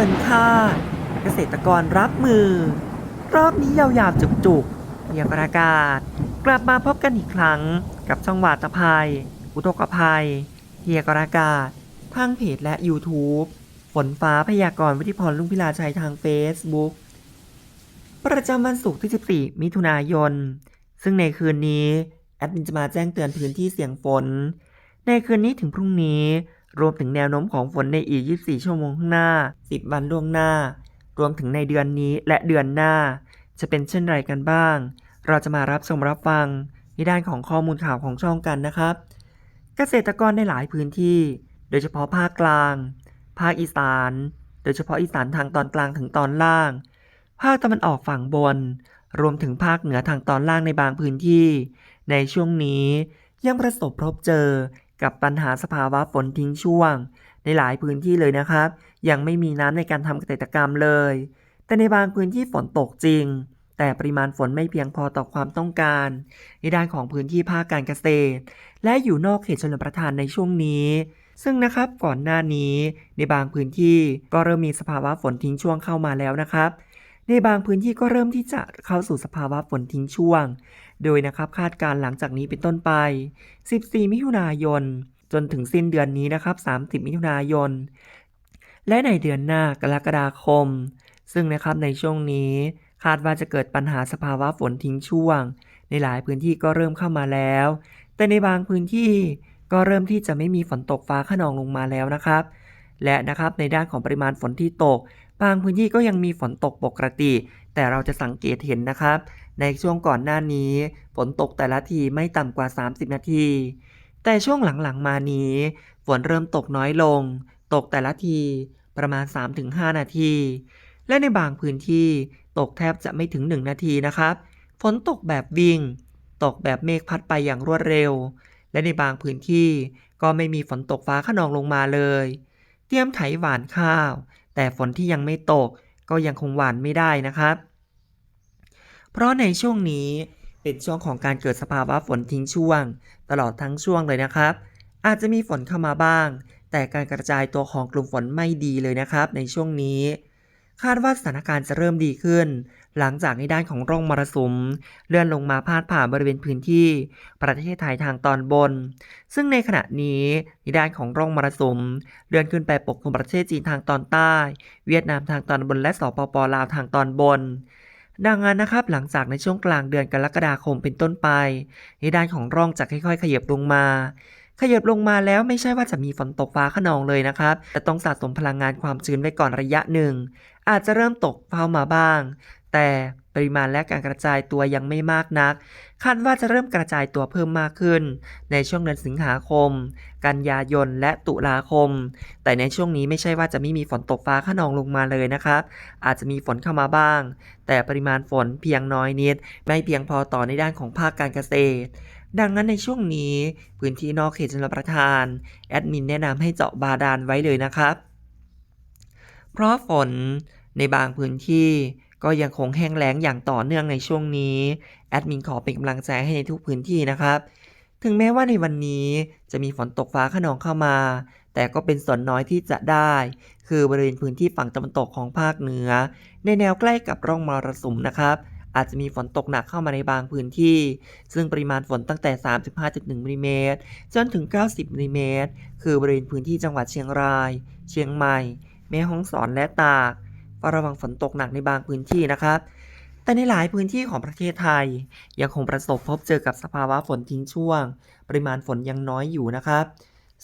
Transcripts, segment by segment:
กินคาดเกษตรกรรับมือ รอบนี้ยาวๆจุกๆเรียงประกาศ กลับมาพบกันอีกครั้งกับช่องวาตภัย อุทกภัยเฮียกรากาศทางเพจและ YouTube ฝนฟ้าพยากรณ์วิทิพรลุงพิลาชัยทาง Facebook ประจำวันศุกร์ที่ 14 มิถุนายน ซึ่งในคืนนี้ แอดมินจะมาแจ้งเตือนพื้นที่เสี่ยงฝน ในคืนนี้ถึงพรุ่งนี้ รวมถึงแนวโน้มของฝนในอีก 24 ชั่วโมงข้างหน้า 10 วันล่วงหน้า รวมถึงในเดือนนี้และเดือนหน้า จะเป็นเช่นไรกันบ้าง เราจะมารับชมรับฟังในด้านของข้อมูลข่าวของช่องกันนะครับ เกษตรกรในหลายพื้นที่ โดยเฉพาะภาคกลาง ภาคอีสาน โดยเฉพาะอีสานทางตอนกลางถึงตอนล่าง ภาคตะวันออกฝั่งบน รวมถึงภาคเหนือทางตอนล่างในบางพื้นที่ ในช่วงนี้ยังประสบพบเจอ กับปัญหาสภาวะฝนทิ้งช่วง ในหลายพื้นที่เลยนะครับ ยังไม่มีน้ำในการทำเกษตรกรรมเลย แต่ในบางพื้นที่ฝนตกจริง แต่ปริมาณฝนไม่เพียงพอต่อความต้องการ ในด้านของพื้นที่ภาคการเกษตร และอยู่นอกเขตชนประทานในช่วงนี้ ซึ่งนะครับก่อนหน้านี้ในบางพื้นที่ก็เริ่มมีสภาวะฝนทิ้งช่วงเข้ามาแล้วนะครับในบางพื้นที่ก็เริ่มที่จะเข้าสู่สภาวะฝนทิ้งช่วง โดยนะครับคาดการณ์หลังจากนี้เป็นต้นไป 14 มิถุนายน จนถึงสิ้นเดือนนี้นะครับ 30 มิถุนายน และในเดือนหน้ากรกฎาคม ซึ่งนะครับในช่วงนี้คาดว่าจะเกิดปัญหาสภาวะฝนทิ้งช่วง ในหลายพื้นที่ก็เริ่มเข้ามาแล้ว แต่ในบางพื้นที่ก็เริ่มที่จะไม่มีฝนตกฟ้าขนองลงมาแล้วนะครับ และนะครับในด้านของปริมาณฝนที่ตก บางพื้นที่ก็ยังมีฝนตกปกติ แต่เราจะสังเกตเห็นนะครับ ในช่วงก่อนหน้านี้ ฝนตกแต่ละทีไม่ต่ำกว่า 30 นาที แต่ช่วงหลังๆมานี้ ฝนเริ่มตกน้อยลง ตกแต่ละทีประมาณ 3-5 นาที และในบางพื้นที่ตกแทบจะไม่ถึง 1 นาทีนะครับ ฝนตกแบบวิ่ง ตกแบบเมฆพัดไปอย่างรวดเร็ว และในบางพื้นที่ก็ไม่มีฝนตกฟ้าขนองลงมาเลย เตรียมไถหวานข้าว แต่ฝนที่ยังไม่ตกก็ยังคงหวานไม่ได้นะครับ เพราะในช่วงนี้เป็นช่วงของการเกิดสภาวะฝนทิ้งช่วง ตลอดทั้งช่วงเลยนะครับ อาจจะมีฝนเข้ามาบ้าง แต่การกระจายตัวของกลุ่มฝนไม่ดีเลยนะครับ ในช่วงนี้ คาดว่าสถานการณ์จะเริ่มดีขึ้น หลังจากในด้านของร่องมรสุม เลื่อนลงมาพาดผ่านบริเวณพื้นที่ ประเทศไทยทางตอนบน ซึ่งในขณะนี้ในด้านของร่องมรสุม เลื่อนขึ้นไปปกคลุมประเทศจีนทางตอนใต้ เวียดนามทางตอนบนและสปปลาวทางตอนบนดังนั้นนะครับหลังจากในช่วงกลางเดือนกรกฎาคมเป็นต้นไปในด้านของร่องจะค่อยๆ ขยับลงมา ขยับลงมาแล้วไม่ใช่ว่าจะมีฝนตกฟ้าขนองเลยนะครับ แต่ต้องสะสมพลังงานความชื้นไว้ก่อนระยะหนึ่ง อาจจะเริ่มตกเข้ามาบ้าง แต่ปริมาณและการกระจายตัวยังไม่มากนัก คาดว่าจะเริ่มกระจายตัวเพิ่มมากขึ้น ในช่วงเดือนสิงหาคม กันยายน และตุลาคม แต่ในช่วงนี้ไม่ใช่ว่าจะไม่มีฝนตกฟ้าขนองลงมาเลยนะครับ อาจจะมีฝนเข้ามาบ้าง แต่ปริมาณฝนเพียงน้อยนิด ไม่เพียงพอต่อในด้านของภาคการเกษตร ดังนั้นในช่วงนี้พื้นที่นอกเขตชลประทาน แอดมินแนะนำให้เจาะบาดาลไว้เลยนะครับ เพราะฝนในบางพื้นที่ ก็ยังคงแห้งแล้งอย่างต่อเนื่องในช่วงนี้ แอดมินขอเป็นกำลังใจให้ในทุกพื้นที่นะครับ ถึงแม้ว่าในวันนี้จะมีฝนตกฟ้าขนองเข้ามา แต่ก็เป็นส่วนน้อยที่จะได้ คือบริเวณพื้นที่ฝั่งตะวันตกของภาคเหนือ ในแนวใกล้กับร่องมรสุมนะครับอาจจะมีฝนตกหนักเข้ามาในบางพื้นที่ ซึ่งปริมาณฝนตั้งแต่ 35.1มิลลิเมตรจนถึง 90มิลลิเมตรคือบริเวณพื้นที่จังหวัดเชียงราย เชียงใหม่ แม่ฮ่องสอนและตาก เฝ้าระวังฝนตกหนักในบางพื้นที่นะครับ แต่ในหลายพื้นที่ของประเทศไทย ยังคงประสบพบเจอกับสภาวะฝนทิ้งช่วง ปริมาณฝนยังน้อยอยู่นะครับ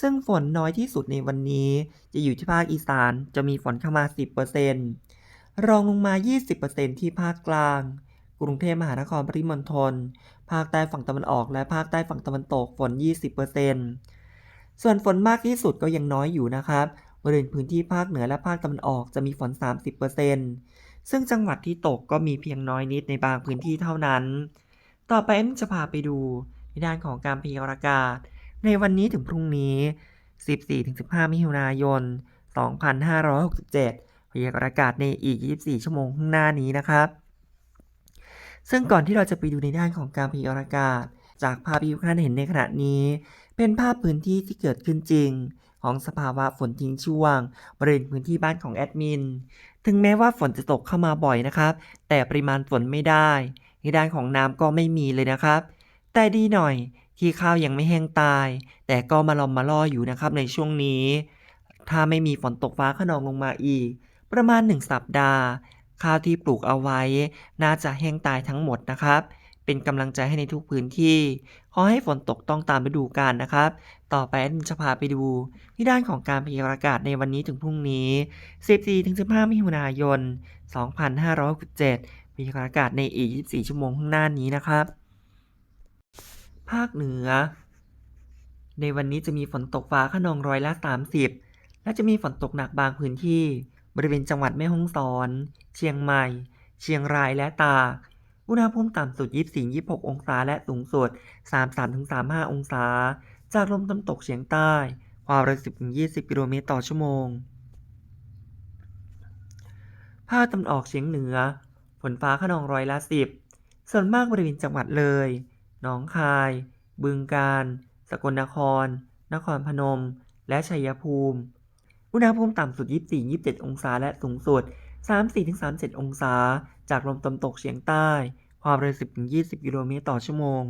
ซึ่งฝนน้อยที่สุดในวันนี้ จะอยู่ที่ภาคอีสานจะมีฝนเข้ามา 10%รองลงมา 20%ที่ภาคกลางกรุงเทพมหานครปริมณฑล ภาคใต้ฝั่งตะวันออก และภาคใต้ฝั่งตะวันตกฝน 20%ส่วนฝนมากที่สุดก็ยังน้อยอยู่นะครับ บริเวณพื้นที่ภาคเหนือและภาคตะวันออกจะมีฝน 30%ซึ่งจังหวัดที่ตกก็มีเพียงน้อยนิดในบางพื้นที่เท่านั้น ต่อไปเอ็มจะพาไปดูในด้านของการพยากรณ์อากาศ ในวันนี้ถึงพรุ่งนี้ 14-15 มิถุนายน 2567 พยากรณ์อากาศในอีก 24 ชั่วโมงข้างหน้านี้นะครับ ซึ่งก่อนที่เราจะไปดูในด้านของการพยากรณ์อากาศ จากภาพที่ทุกท่านเห็นในขณะนี้ เป็นภาพพื้นที่ที่เกิดขึ้นจริง ของสภาวะฝนทิ้งช่วง บริเวณพื้นที่บ้านของแอดมิน ถึงแม้ว่าฝนจะตกเข้ามาบ่อยนะครับ แต่ปริมาณฝนไม่ได้ในด้านของน้ำก็ไม่มีเลยนะครับ แต่ดีหน่อยที่ข้าวยังไม่แห้งตาย แต่ก็มาลอมมาล่ออยู่นะครับในช่วงนี้ ถ้าไม่มีฝนตกฟ้าขนองลงมาอีก ประมาณ 1 สัปดาห์ ข้าวที่ปลูกเอาไว้ น่าจะแห้งตายทั้งหมดนะครับ เป็นกำลังใจให้ในทุกพื้นที่ ขอให้ฝนตกต้องตามฤดูกาลนะครับ ต่อไปแอดมินจะพาไปดูที่ด้านของการพยากรณ์อากาศในวันนี้ถึงพรุ่งนี้ 14-15 มิถุนายน 2567พยากรณ์อากาศในอีก 24 ชั่วโมงข้างหน้านี้นะครับ ภาคเหนือ ในวันนี้จะมีฝนตกฟ้าขนองร้อยละ 30 และจะมีฝนตกหนักบางพื้นที่ บริเวณจังหวัดแม่ฮ่องสอน เชียงใหม่ เชียงรายและตาก อุณหภูมิต่ำสุด 24-26 องศาและสูงสุด 33-35 องศา จากลมตะวันตกเฉียงใต้ ความเร็ว 10-20 กิโลเมตรต่อชั่วโมง ภาคตะวันออกเฉียงเหนือ ฝนฟ้าขนองร้อยละ 10 ส่วนมากบริเวณจังหวัดเลย หนองคาย บึงกาฬ สกลนคร นครพนม และชัยภูมิ อุณหภูมิต่ำสุด 24-27 องศาและสูงสุด 34-37 องศา จากลมตะวันตกเฉียงใต้ ความเร็ว 10-20 กิโลเมตรต่อชั่วโมง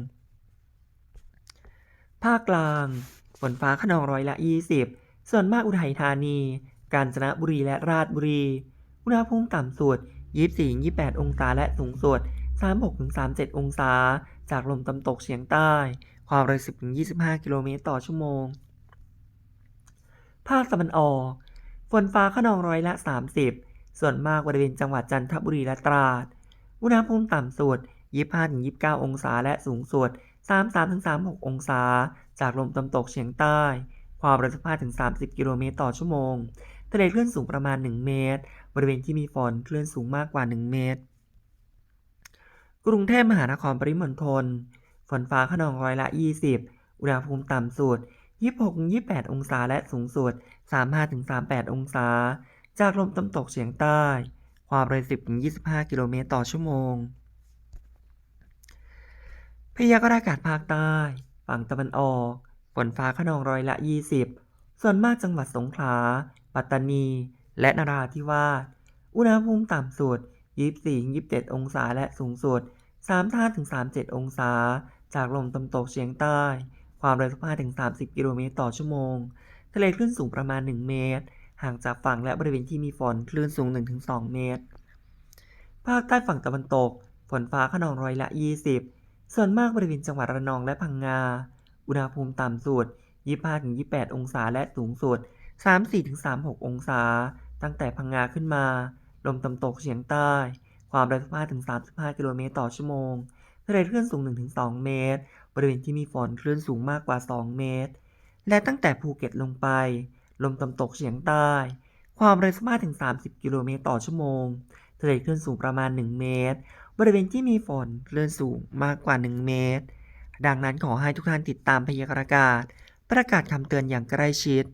ภาคกลาง ฝนฟ้าขนองร้อยละ 20 ส่วนมากอุทัยธานี กาญจนบุรีและราชบุรี อุณหภูมิต่ำสุด 24-28 องศาและสูงสุด 36-37 องศา จากลมตะวันตกเฉียงใต้ ความเร็ว 10-25 กิโลเมตรต่อชั่วโมง ภาคตะวันออก ฝนฟ้าขนองร้อยละ 30 ส่วนมากบริเวณจังหวัดจันทบุรีและตราด อุณหภูมิต่ำสุด 25-29 องศาและสูงสุด 33-36 องศา จากลมตะวันตกเฉียงใต้ ความเร็ว15-30 กิโลเมตรต่อชั่วโมง ทะเลคลื่นสูงประมาณ 1 เมตร บริเวณที่มีฝนคลื่นสูงมากกว่า 1 เมตร กรุงเทพมหานครปริมณฑล ฝนฟ้าขนองร้อยละ 20 อุณหภูมิต่ำสุด 26-28 องศาและสูงสุด 35-38 องศา จากลมตะวันตกเฉียงใต้ ความเร็ว 10-25 กิโลเมตรต่อชั่วโมง พยากรณ์อากาศภาคใต้ ฝั่งตะวันออก ฝนฟ้าขนองร้อยละ 20 ส่วนมากจังหวัดสงขลา ปัตตานี และนราธิวาส อุณหภูมิต่ำสุด 24-27 องศาและสูงสุด 35-37 องศา จากลมตะวันตกเฉียงใต้ ความเร็ว 15-30 กิโลเมตรต่อชั่วโมง ทะเลคลื่นสูงประมาณ 1 เมตร ห่างจากฝั่งและบริเวณที่มีฝนคลื่นสูง 1-2 เมตร ภาคใต้ฝั่งตะวันตก ฝนฟ้าขนองร้อยละ 20 ส่วนมากบริเวณจังหวัดระนองและพังงา อุณหภูมิต่ำสุด 25-28 องศาและสูงสุด 34-36 องศา ตั้งแต่พังงาขึ้นมา ลมตะวันตกเฉียงใต้ ความเร็ว15-35 กิโลเมตรต่อชั่วโมงทะเลคลื่นสูง 1-2 เมตร บริเวณที่มีฝนคลื่นสูงมากกว่า 2 เมตร และตั้งแต่ภูเก็ตลงไป ลมตะวันตกเฉียงใต้ ความเร็ว15-30 กิโลเมตรต่อชั่วโมงทะเลคลื่นสูงประมาณ 1 เมตร บริเวณที่มีฝนคลื่นสูงมากกว่า 1 เมตร ดังนั้นขอให้ทุกท่านติดตามพยากรณ์อากาศ ประกาศคำเตือนอย่างใกล้ชิด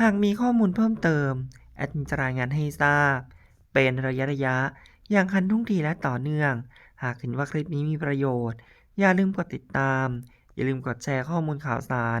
หากมีข้อมูลเพิ่มเติม แอดมินจะรายงานให้ทราบ เป็นระยะระยะๆอย่างทันทุ่งทีและต่อเนื่อง หากเห็นว่าคลิปนี้มีประโยชน์ อย่าลืมกดติดตาม อย่าลืมกดแชร์ข้อมูลข่าวสาร